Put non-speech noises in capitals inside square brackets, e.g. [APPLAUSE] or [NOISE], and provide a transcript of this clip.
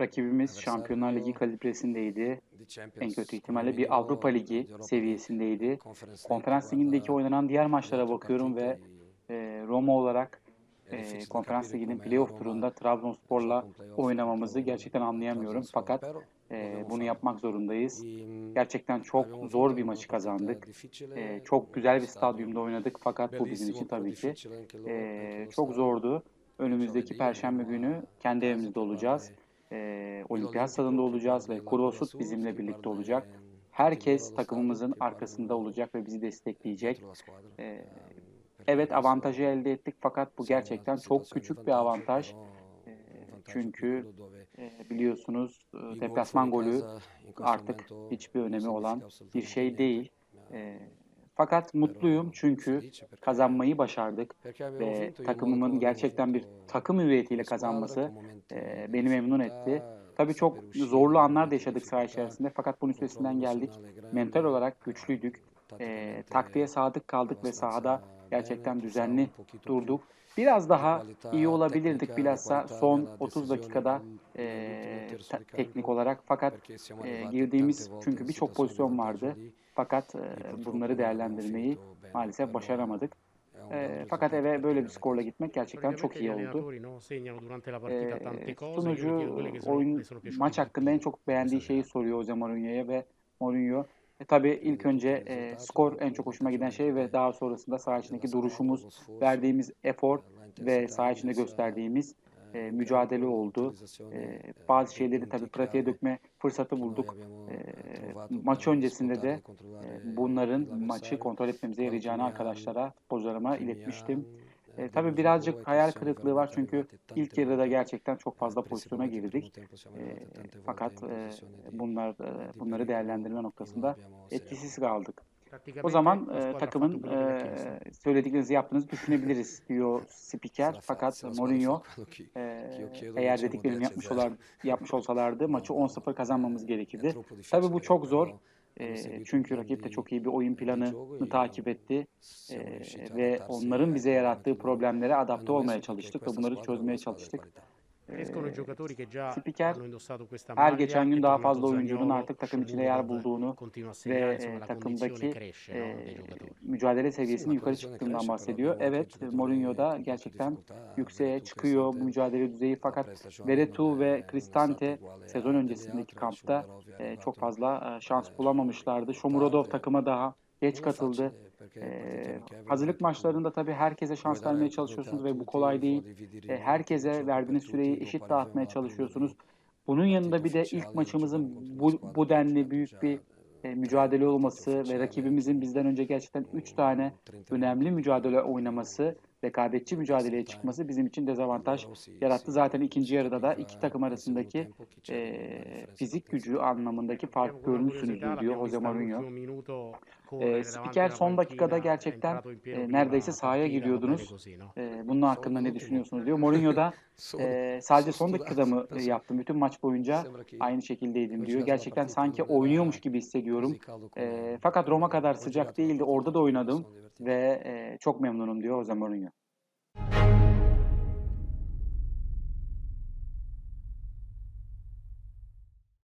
rakibimiz Şampiyonlar Ligi kalibresindeydi. En kötü ihtimalle bir Avrupa Ligi seviyesindeydi. Konferans Ligi'ndeki oynanan diğer maçlara bakıyorum ve e, Roma olarak e, Konferans Ligi'nin playoff turunda Trabzonspor'la oynamamızı gerçekten anlayamıyorum. Fakat e, bunu yapmak zorundayız. Gerçekten çok zor bir maçı kazandık. E, çok güzel bir stadyumda oynadık fakat bu bizim için tabii ki e, çok zordu. Önümüzdeki Perşembe günü kendi evimizde olacağız. E, Olimpiyat stadında olacağız ve Kurosut bizimle birlikte olacak. Herkes takımımızın arkasında olacak ve bizi destekleyecek. E, evet avantajı elde ettik fakat bu gerçekten çok küçük bir avantaj. E, çünkü e, biliyorsunuz e, deplasman golü artık hiçbir önemi olan bir şey değil. E, fakat mutluyum çünkü kazanmayı başardık ve takımımın gerçekten bir takım hüviyetiyle kazanması e, beni memnun etti. Tabii çok zorlu anlar da yaşadık saha içerisinde fakat bunun üstesinden geldik. Mental olarak güçlüydük. E, taktiğe sadık kaldık ve sahada gerçekten düzenli durduk. Biraz daha iyi olabilirdik. bilhassa son 30 dakikada e, teknik olarak. Fakat e, girdiğimiz çünkü birçok pozisyon vardı. fakat e, bunları değerlendirmeyi maalesef başaramadık. E, fakat eve böyle bir skorla gitmek gerçekten çok iyi oldu. E, sunucu oyun maç hakkında en çok beğendiği şeyi soruyor Jose Mourinho'ya ve Mourinho e, tabii ilk önce e, skor en çok hoşuma giden şey ve daha sonrasında saha içindeki duruşumuz, verdiğimiz efor ve saha içinde gösterdiğimiz e, mücadele oldu. E, bazı şeyleri tabii pratiğe dökme fırsatı bulduk. E, maç öncesinde de e, bunların maçı kontrol etmemize yarayacağını arkadaşlara, futbolcularıma iletmiştim. E, tabii birazcık hayal kırıklığı var çünkü ilk yarıda gerçekten çok fazla pozisyona girdik. E, fakat e, bunlar e, bunları değerlendirme noktasında etkisiz kaldık. O zaman e, takımın e, söylediklerinizi yaptığınızı düşünebiliriz [LAUGHS] diyor spiker. Fakat Mourinho e, eğer dediklerimi yapmış olar, yapmış olsalardı maçı [LAUGHS] 10-0 kazanmamız gerekirdi. Tabii bu çok zor. E, çünkü rakip de çok iyi bir oyun planını takip etti. E, ve onların bize yarattığı problemlere adapte olmaya çalıştık ve bunları çözmeye çalıştık. E, spiker her geçen gün daha fazla oyuncunun artık takım içinde yer bulduğunu ve e, takımdaki e, mücadele seviyesinin yukarı çıktığından bahsediyor. Evet, Mourinho da gerçekten yükseğe çıkıyor bu mücadele düzeyi fakat Veretout ve Cristante sezon öncesindeki kampta e, çok fazla şans bulamamışlardı. Shomurodov takıma daha geç katıldı. Ee, hazırlık maçlarında tabii herkese şans vermeye çalışıyorsunuz ve bu kolay değil. Ee, herkese verdiğiniz süreyi eşit dağıtmaya çalışıyorsunuz. Bunun yanında bir de ilk maçımızın bu, bu denli büyük bir e, mücadele olması ve rakibimizin bizden önce gerçekten 3 tane önemli mücadele oynaması, rekabetçi mücadeleye çıkması bizim için dezavantaj yarattı. Zaten ikinci yarıda da iki takım arasındaki e, fizik gücü anlamındaki fark görmüşsünüzdür diyor Jose Mourinho. E, spiker son dakikada gerçekten e, neredeyse sahaya giriyordunuz. E, bunun hakkında ne düşünüyorsunuz diyor. Mourinho da [LAUGHS] e, sadece son dakikada mı yaptım? Bütün maç boyunca aynı şekildeydim diyor. Gerçekten sanki oynuyormuş gibi hissediyorum. E, fakat Roma kadar sıcak değildi. Orada da oynadım ve e, çok memnunum diyor Jose Mourinho.